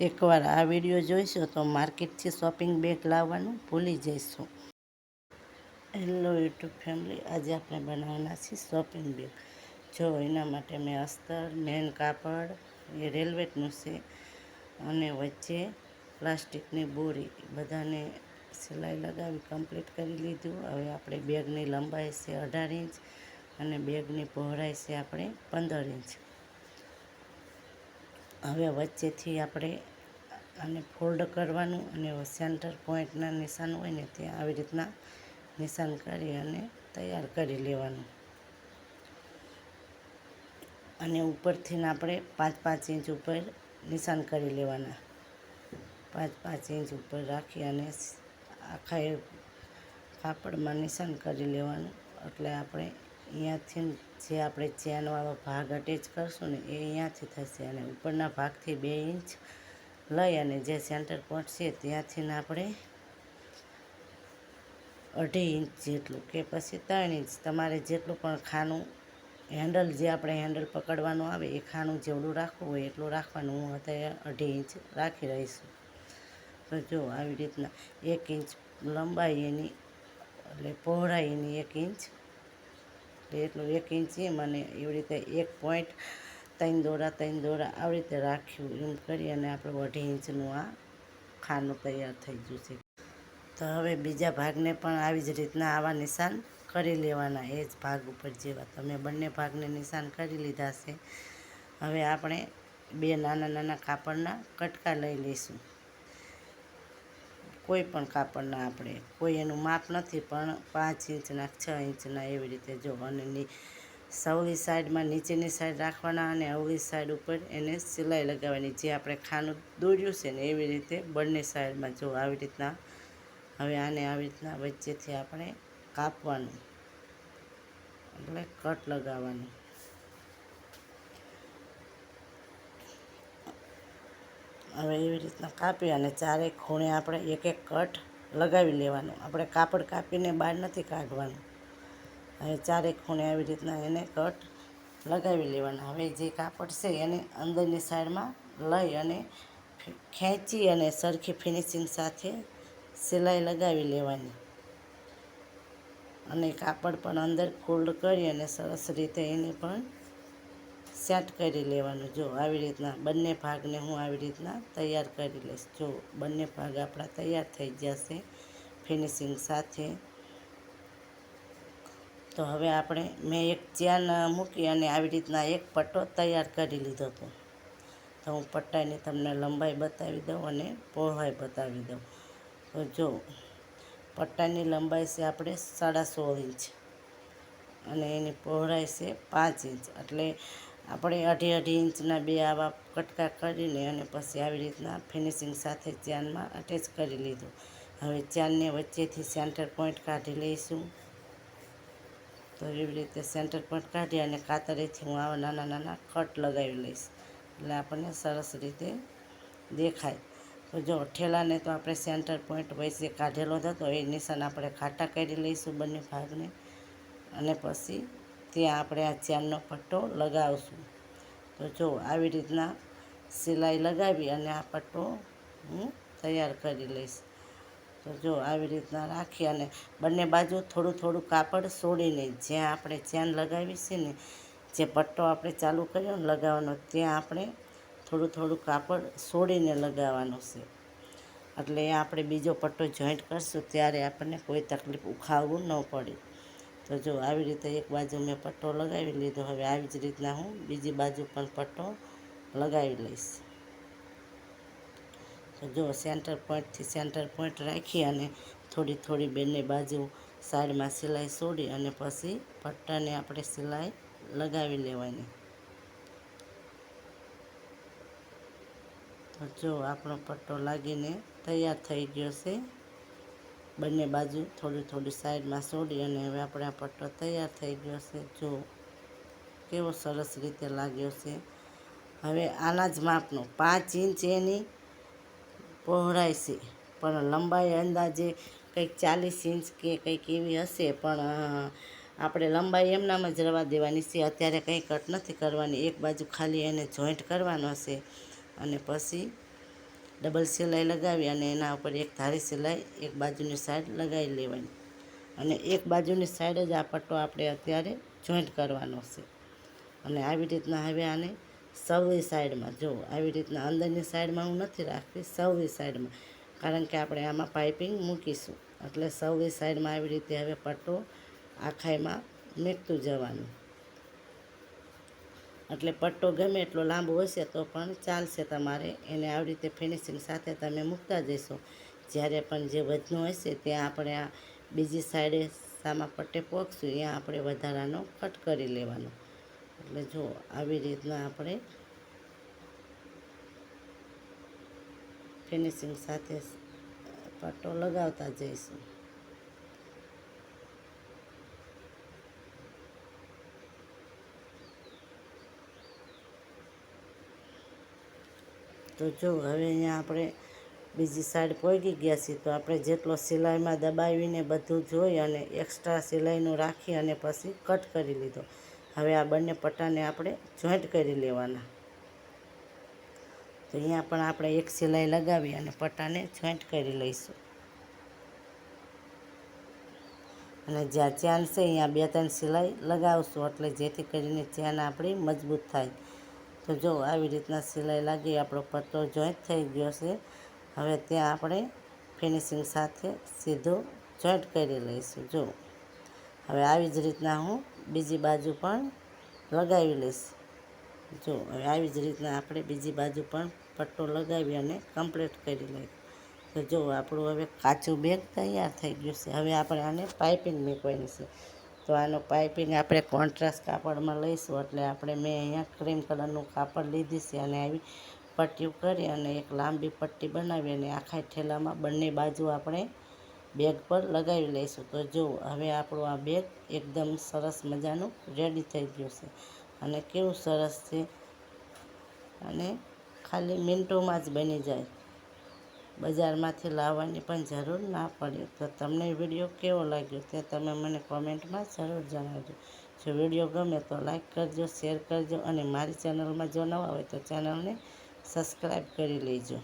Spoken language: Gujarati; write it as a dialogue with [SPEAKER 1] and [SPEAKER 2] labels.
[SPEAKER 1] એકવાર આ વીડિયો જોઈશો તો માર્કેટથી શોપિંગ બેગ લાવવાનું ભૂલી જઈશું. હેલો યુટ્યુબ ફેમિલી આજે આપણે બનાવવાના છીએ શોપિંગ બેગ જો એના માટે મેં અસ્તર, મેન કાપડ, એ રેલવેટનું છે અને વચ્ચે પ્લાસ્ટિકની બોરી. બધાને સિલાઈ લગાવી કમ્પ્લીટ કરી લીધું. હવે આપણે બેગની લંબાઈ છે અઢાર ઇંચ અને બેગની પહોળાઈ છે આપણે પંદર ઇંચ હવે વચ્ચેથી આપણે આને ફોલ્ડ કરવાનું અને સેન્ટર પોઈન્ટના નિશાન હોય ને ત્યાં આવી રીતના નિશાન કરી અને તૈયાર કરી લેવાનું. અને ઉપરથી આપણે પાંચ પાંચ ઇંચ ઉપર નિશાન કરી લેવાના. પાંચ પાંચ ઇંચ ઉપર રાખી અને આખા એ કાપડમાં નિશાન કરી લેવાનું. એટલે આપણે અહીંયાથી જે આપણે ચેનવાળો ભાગ અટેચ કરશું ને એ અહીંયાથી થશે અને ઉપરના ભાગથી બે ઇંચ લઈ અને જે સેન્ટર પોઈન્ટ છે ત્યાંથી આપણે અઢી ઇંચ જેટલું કે પછી ત્રણ ઇંચ. તમારે જેટલું પણ ખાનું હેન્ડલ જે આપણે હેન્ડલ પકડવાનું આવે એ ખાનું જેવડું રાખવું હોય એટલું રાખવાનું. હું અત્યારે અઢી ઇંચ રાખી રહીશું. તો જો આવી રીતના એક ઇંચ લંબાઈ એની, એટલે પહોળાઈ એની એક ઇંચ એટલે એક ઇંચ મને એવી રીતે એક પોઈન્ટ ત્રણ દોરા ત્રણ દોરા આવી રીતે રાખ્યું. એમ કરી અને આપણે અઢી ઇંચનું આ ખાનું તૈયાર થઈ ગયું છે. તો હવે બીજા ભાગને પણ આવી જ રીતના આવા નિશાન કરી લેવાના. એ જ ભાગ ઉપર જેવા. તમે બંને ભાગને નિશાન કરી લીધા છે. હવે આપણે બે નાના નાના કાપડના કટકા લઈ લઈશું. કોઈ પણ કાપડના આપણે, કોઈ એનું માપ નથી, પણ પાંચ ઇંચના છ ઇંચના એવી રીતે જો અને સૌલી સાઈડમાં નીચેની સાઈડ રાખવાના અને અવળી સાઈડ ઉપર એને સિલાઈ લગાવવાની, જે આપણે ખાનું દોર્યું છે ને એવી રીતે બંને સાઈડમાં જો આવી રીતના, હવે આને આવી રીતના વચ્ચેથી આપણે કાપવાનું, એટલે કટ લગાવવાનું. હવે એવી રીતના કાપી અને ચારેય ખૂણે આપણે એક એક કટ લગાવી લેવાનું. આપણે કાપડ કાપીને બહાર નથી કાઢવાનું. હવે ચારેય ખૂણે આવી રીતના એને કટ લગાવી લેવાના. હવે જે કાપડ છે એને અંદરની સાઈડમાં લઈ અને ખેંચી અને સરખી ફિનિશિંગ સાથે સિલાઈ લગાવી લેવાની. અને કાપડ પણ અંદર ફોલ્ડ કરી અને સરસ રીતે એને પણ સેટ કરી લેવાનું. જો આવી રીતના બંને ભાગને હું આવી રીતના તૈયાર કરી લઈશ. જો બંને ભાગ આપણા તૈયાર થઈ જશે ફિનિશિંગ સાથે. તો હવે આપણે મેં એક ચેન મૂકી અને આવી રીતના એક પટ્ટો તૈયાર કરી લીધો હતો. તો હું પટ્ટાની તમને લંબાઈ બતાવી દઉં અને પહોળાઈ બતાવી દઉં. તો જો પટ્ટાની લંબાઈ છે આપણે સાડા સોળ ઇંચ અને એની પહોળાઈ છે પાંચ ઇંચ. એટલે આપણે અઢી અઢી ઇંચના બે આવા કટકા કરીને અને પછી આવી રીતના ફિનિશિંગ સાથે ચેનમાં અટેચ કરી લીધું. હવે ચેનને વચ્ચેથી સેન્ટર પોઈન્ટ કાઢી લઈશું. તો એવી રીતે સેન્ટર પોઈન્ટ કાઢી અને કાતરેથી હું આવા નાના નાના કટ લગાવી લઈશ. એટલે આપણને સરસ રીતે દેખાય. તો જો ઠેલાને તો આપણે સેન્ટર પોઈન્ટ વચ્ચે કાઢેલો હતો. એ નિશાન આપણે ખાટા કરી લઈશું બંને ભાગને. અને પછી ત્યાં આપણે આ ચેનનો પટ્ટો લગાવશું. તો જો આવી રીતના સિલાઈ લગાવી અને આ પટ્ટો હું તૈયાર કરી લઈશ. તો જો આવી રીતના રાખી અને બંને બાજુ થોડું થોડું કાપડ સોડીને જ્યાં આપણે ચેન લગાવી છે ને, જે પટ્ટો આપણે ચાલુ કર્યો ને લગાવવાનો, ત્યાં આપણે થોડું થોડું કાપડ સોડીને લગાવવાનું છે. એટલે આપણે બીજો પટ્ટો જોઈન્ટ કરશું, ત્યારે આપણને કોઈ તકલીફ ઉખાવવું ન પડે. તો જો આવી રીતે એક બાજુ મેં પટ્ટો લગાવી લીધો, હવે આવી જ રીતના હું બીજી બાજુ પણ પટ્ટો લગાવી લઈશ. તો જો સેન્ટર પોઈન્ટથી સેન્ટર પોઈન્ટ રાખી અને થોડી થોડી બંને બાજુ સાઈડમાં સિલાઈ છોડી અને પછી પટ્ટાને આપણે સિલાઈ લગાવી લેવાની. તો જો આપણો પટ્ટો લાગીને તૈયાર થઈ ગયો છે. બંને બાજુ થોડી થોડી સાઈડમાં છોડી અને હવે આપણે આ પટ્ટો તૈયાર થઈ ગયો છે. જો કેવો સરસ રીતે લાગ્યો છે. હવે આના જ માપનો પાંચ ઇંચ એની પહોળાઈ છે. પણ લંબાઈ અંદાજે કંઈક ચાલીસ ઇંચ કે કંઈક એવી હશે. પણ આપણે લંબાઈ એમનામાં જ રવા દેવાની છે. અત્યારે કંઈ કટ નથી કરવાની. એક બાજુ ખાલી એને જોઈન્ટ કરવાનો હશે. અને પછી ડબલ સિલાઈ લગાવી અને એના ઉપર એક ધારી સિલાઈ એક બાજુની સાઈડ લગાવી લેવાની. અને એક બાજુની સાઈડ જ આ પટ્ટો આપણે અત્યારે જોઈન્ટ કરવાનો છે. અને આવી રીતના હવે આને સૌની સાઈડમાં જો, આવી રીતના અંદરની સાઈડમાં હું નથી રાખતી સૌની સાઈડમાં કારણ કે આપણે આમાં પાઇપિંગ મૂકીશું. એટલે સૌની સાઈડમાં આવી રીતે હવે પટ્ટો આખાઈમાં મેકતું જવાનું. એટલે પટ્ટો ગમે એટલો લાંબો હશે તો પણ ચાલશે તમારે એને આવી રીતે ફિનિશિંગ સાથે તમે મૂકતા જશો જ્યારે પણ જે વજનો હશે ત્યાં આપણે આ બીજી સાઈડે સામા પટ્ટે પોખશું, ત્યાં આપણે વધારાનો કટ કરી લેવાનો. એટલે જો આવી રીતના આપણે ફિનિશિંગ સાથે પટ્ટો લગાવતા જઈશું. તો જો, હવે અહીંયા આપણે બીજી સાઈડ પહોંચી ગયા છીએ, તો આપણે જેટલો સિલાઈમાં દબાવીને બધું જોઈ અને એક્સ્ટ્રા સિલાઈનું રાખી અને પછી કટ કરી લીધો. હવે આ બંને પટ્ટાને આપણે જોઈન્ટ કરી લેવાના. તો અહીંયા પણ આપણે એક સિલાઈ લગાવી અને પટ્ટાને જોઈન્ટ કરી લઈશું. અને જ્યાં ચેન છે, અહીંયા બે ત્રણ સિલાઈ લગાવશું, એટલે જેથી કરીને ચેન આપણી મજબૂત થાય. તો જો આવી રીતના સિલાઈ લાગી, આપણો પટ્ટો જોઈન્ટ થઈ ગયો છે. હવે ત્યાં આપણે ફિનિશિંગ સાથે સીધો જોઈન્ટ કરી લઈશું. જો, હવે આવી જ રીતના હું બીજી બાજુ પણ લગાવી લઈશ. જો, હવે આવી જ રીતના આપણે બીજી બાજુ પણ પટ્ટો લગાવી અને કમ્પ્લીટ કરી લઈશ. તો જો, આપણું હવે કાચું બેગ તૈયાર થઈ ગયું છે. હવે આપણે આને પાઇપિંગ મૂકવાની છે. તો આનું પાઇપિંગ આપણે કોન્ટ્રાસ્ટ કાપડમાં લઈશું એટલે આપણે મેં અહીંયા ક્રીમ કલરનું કાપડ લીધી છે અને આવી પટ્ટીઓ કરી અને એક લાંબી પટ્ટી બનાવી અને આખા ઠેલામાં બંને બાજુ આપણે બેગ પર લગાવી લઈશું. તો જો હવે આપણું આ બેગ એકદમ સરસ મજાનું રેડી થઈ ગયું છે. અને કેવું સરસ છે. અને ખાલી મિનિટોમાં જ બની જાય. બજારમાંથી લાવવાની પણ જરૂર ના પડી. તો તમને વીડિયો કેવો લાગ્યો તે તમે મને કોમેન્ટમાં જરૂર જણાવજો. જો વીડિયો ગમે તો લાઇક કરજો, શેર કરજો અને મારી ચેનલમાં જો નવા હોય તો ચેનલને સબસ્ક્રાઈબ કરી લેજો.